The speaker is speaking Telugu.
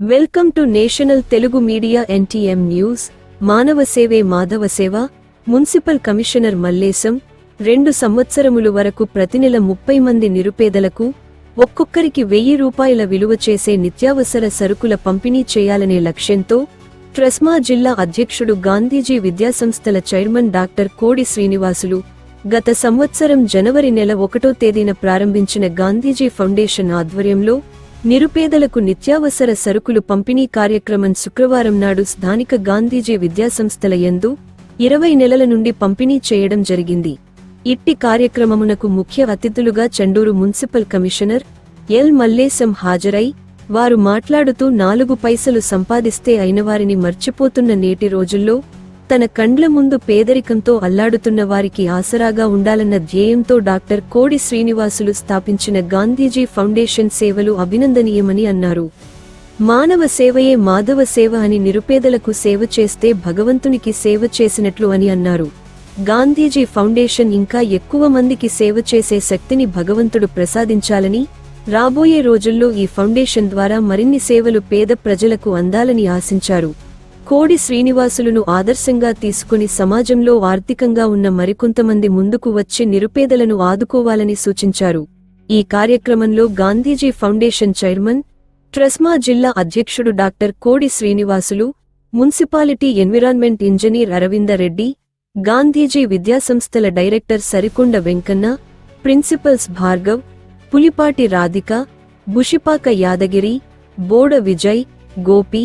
Welcome to national Telugu media NTM news. మానవ సేవే మాధవ సేవ. Municipal commissioner Mallesham. రెండు సంవత్సరములు వరకు ప్రతి నెల ముప్పై మంది నిరుపేదలకు ఒక్కొక్కరికి వెయ్యి రూపాయల విలువ చేసే నిత్యావసర సరుకుల పంపిణీ చేయాలనే లక్ష్యంతో ట్రెస్మా జిల్లా అధ్యక్షుడు గాంధీజీ విద్యాసంస్థల చైర్మన్ డాక్టర్ కోడి శ్రీనివాసులు గత సంవత్సరం జనవరి నెల ఒకటో తేదీన ప్రారంభించిన గాంధీజీ ఫౌండేషన్ ఆధ్వర్యంలో నిరుపేదలకు నిత్యావసర సరుకులు పంపిణీ కార్యక్రమం శుక్రవారం నాడు స్థానిక గాంధీజీ విద్యాసంస్థల యందు ఇరవై నెలల నుండి పంపిణీ చేయడం జరిగింది. ఇట్టి కార్యక్రమమునకు ముఖ్య అతిథులుగా Chandur municipal commissioner L Mallesham హాజరై వారు మాట్లాడుతూ నాలుగు పైసలు సంపాదిస్తే అయినవారిని మర్చిపోతున్న నేటి రోజుల్లో తన కండ్ల ముందు పేదరికంతో అల్లాడుతున్న వారికి ఆసరాగా ఉండాలన్న ధ్యేయంతో డాక్టర్ కోడి శ్రీనివాసులు స్థాపించిన గాంధీజీ ఫౌండేషన్ సేవలు అభినందనీయమని అన్నారు. మానవ సేవయే మాధవ సేవ అని నిరుపేదలకు సేవ చేస్తే భగవంతునికి సేవ చేసినట్లు అని అన్నారు. గాంధీజీ ఫౌండేషన్ ఇంకా ఎక్కువ మందికి సేవ చేసే శక్తిని భగవంతుడు ప్రసాదించాలని రాబోయే రోజుల్లో ఈ ఫౌండేషన్ ద్వారా మరిన్ని సేవలు పేద ప్రజలకు అందాలని ఆశించారు. కోడి శ్రీనివాసులను ఆదర్శంగా తీసుకుని సమాజంలో ఆర్థికంగా ఉన్న మరికొంతమంది ముందుకు వచ్చి నిరుపేదలను ఆదుకోవాలని సూచించారు. ఈ కార్యక్రమంలో గాంధీజీ ఫౌండేషన్ చైర్మన్ ట్రస్మా జిల్లా అధ్యక్షుడు doctor Kodi Srinivasulu municipality environment engineer Aravind Reddy Gandhiji విద్యాసంస్థల డైరెక్టర్ సరికొండ వెంకన్న ప్రిన్సిపల్స్ భార్గవ్ పులిపాటి రాధిక బుషిపాక యాదగిరి బోడ విజయ్ గోపి